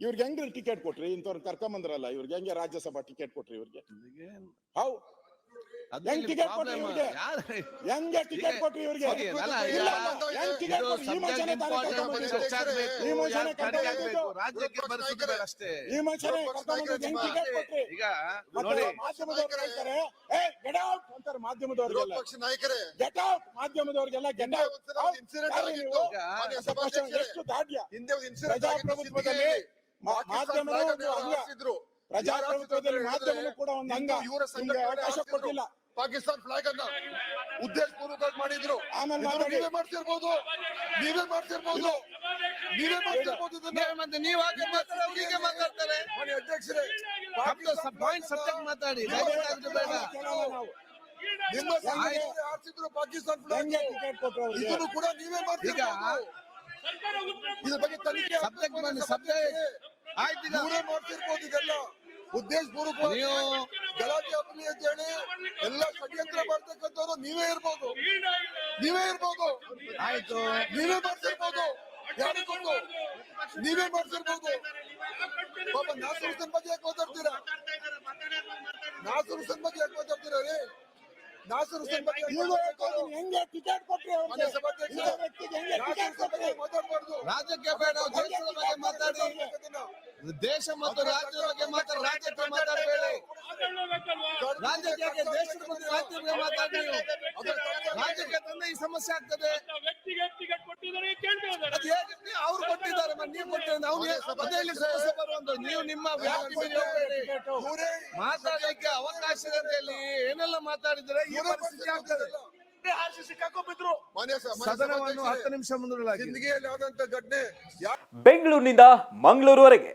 ಇವ್ರಿಗೆ ಹೆಂಗ್ರಿ ಟಿಕೆಟ್ ಕೊಟ್ರಿ? ಇಂಥವ್ರು ಕರ್ಕೊಂಬಂದ್ರಲ್ಲ ಇವ್ರಿಗೆ ಹೆಂಗೆ ರಾಜ್ಯಸಭಾ ಟಿಕೆಟ್ ಕೊಟ್ರಿ ಇವ್ರಿಗೆ? ಹೌ. ಹೆಂಗ್ ಟಿಕೆಟ್ ಕೊಟ್ರಿ ಇವ್ರಿಗೆ? ಹೆಂಗೆ ಟಿಕೆಟ್ ಕೊಟ್ರಿ ಇವ್ರಿಗೆ? ಹೆಂಗ್ ಟಿಕೆಟ್ ಕೊಟ್ರಿ? ಈ ಮನುಷ್ಯನೇ. ಈ ಮನುಷ್ಯನೇ ಈ ಮನುಷ್ಯನೇ ಕರ್ಕೊಂಬಂದಿದ್ದು ಹೆಂಗ್ ಕೊಟ್ರಿ? ಈಗ ಮಾಧ್ಯಮದವ್ರು ಹೇಳ್ತಾರೆ ಏ ಗೆಟ್ ಔಟ್ ಅಂತಾರೆ ಮಾಧ್ಯಮದವ್ರಿಗೆಲ್ಲ. ನಾಯಕರೇ. ಗೆಟ್ ಔಟ್ ಮಾಧ್ಯಮದವ್ರಿಗೆಲ್ಲ ಗೆಟ್ ಎಷ್ಟು ದಾಡ್ಯ ಪ್ರಜಾಪ್ರಭುತ್ವದಲ್ಲಿ ಮಾ- ಮಾಧ್ಯಮವೇ ಒಂದು ಅಂಗ ಪ್ರಜಾಪ್ರಭುತ್ವದಲ್ಲಿ ಮಾಧ್ಯಮವು ಕೂಡ ಒಂದು ಅಂಗ ಇವರ ಅವಕಾಶ ಕೊಟ್ಟಿಲ್ಲ. ಪಾಕಿಸ್ತಾನ್ ಫ್ಲಾಗ್ ಅನ್ನ ಉದ್ದೇಶ ಪೂರ್ವಕವಾಗಿ ಮಾಡಿದ್ರು. ನೀವೇ ಮಾಡ್ತಿರ್ಬೋದು. ನೀವೇ ಮಾಡ್ತಿರ್ಬೋದು. ನೀವೇ ಮಾಡ್ತಿರ್ಬೋದು ಮತ್ತೆ ನೀವ್ ಹಾಗೆ ಮಾತಾಡೋ ಹೀಗೆ ಮಾತಾಡ್ತಾರೆ. ಮಾನ್ಯ ಅಧ್ಯಕ್ಷರೇ ಪಾಯಿಂಟ್ ಸಬ್ಜೆಕ್ಟ್ ಮಾತಾಡಿ. ನಿಮ್ಮ ಹಾರಿಸಿದ್ರು ಪಾಕಿಸ್ತಾನ್ ಫ್ಲಾಗ್ ಇದನ್ನು ಕೂಡ ನೀವೇ ಮಾಡ್ತೀರಾ ಇದ್ರ ಬಗ್ಗೆ ತನಿಖೆ ಸಬ್ಜೆಕ್ಟ್ ಬನ್ನಿ. ಸಬ್ಜೆಕ್ಟ್ ಆಯ್ತು ಮಾಡ್ತಿರ್ಬೋದು ಇದೆಲ್ಲ. ಉದ್ದೇಶ ಪೂರ್ವಕವಾಗಿ ನೀವು ಗಲಾಟೆ ಅಪ್ಪಲಿ ಅಂತ ಹೇಳಿ ಎಲ್ಲ ಷಡ್ಯಂತ್ರ ಮಾಡ್ತಕ್ಕಂಥವ್ರು ನೀವೇ ಇರ್ಬೋದು. ನೀವೇ ಇರ್ಬೋದು. ಆಯ್ತು. ನೀವೇ ಮಾಡ್ತಿರ್ಬೋದು. ಯಾರಿಗೊಂದು ನೀವೇ ಮಾಡ್ತಿರ್ಬೋದು. ಪಾಪ ನಾಸರ್ ಹುಸೇನ್ ಬಗ್ಗೆ ಯಾಕೆ ಮಾತಾಡ್ತೀರಾ? ನಾಸರ್ ಹುಸೇನ್ ಬಗ್ಗೆ ಯಾಕೆ ಮಾತಾಡ್ತೀರಾ ರೀ? ನಾಸರು ಹೆಂಗೆ ಟಿಕೆಟ್ ಕೊಟ್ರಿ ಮಾತಾಡ್ಬಾರ್ದು? ರಾಜ್ಯಕ್ಕೆ ಬೇಡ ಬಗ್ಗೆ ಮಾತಾಡಿ. ದೇಶ ಮತ್ತು ರಾಜ್ಯದ ಬಗ್ಗೆ ಮಾತಾಡಿ ರಾಜ್ಯಕ್ಕೆ ಮಾತಾಡಬೇಡಿ. ರಾಜ್ಯಕ್ಕೆ ಯಾಕೆ ದೇಶದ ಬಗ್ಗೆ ರಾಜ್ಯದ ಬಗ್ಗೆ ಮಾತಾಡಿ ರಾಜ್ಯಕ್ಕೆ ತಂದೆ ಈ ಸಮಸ್ಯೆ ಆಗ್ತದೆ. ಅವ್ರು ಕೊಟ್ಟಿದ್ದಾರೆ ಮತ್ತೆ ನೀವು ಕೊಟ್ಟಿದ್ದಾರೆ. ಅವ್ರು ಸಮಸ್ಯೆ ಬರುವಂತ ನೀವು ನಿಮ್ಮ ಮಾತಾಡ್ಲಿಕ್ಕೆ ಅವಕಾಶ ಇದೆ ಏನೆಲ್ಲ ಮಾತಾಡಿದ್ರೆ ಈ ಇವರೇ ಪರಿಸ್ಥಿತಿ ಆಗ್ತದೆ. ಬೆಂಗಳೂರಿನಿಂದ ಮಂಗಳೂರುವರೆಗೆ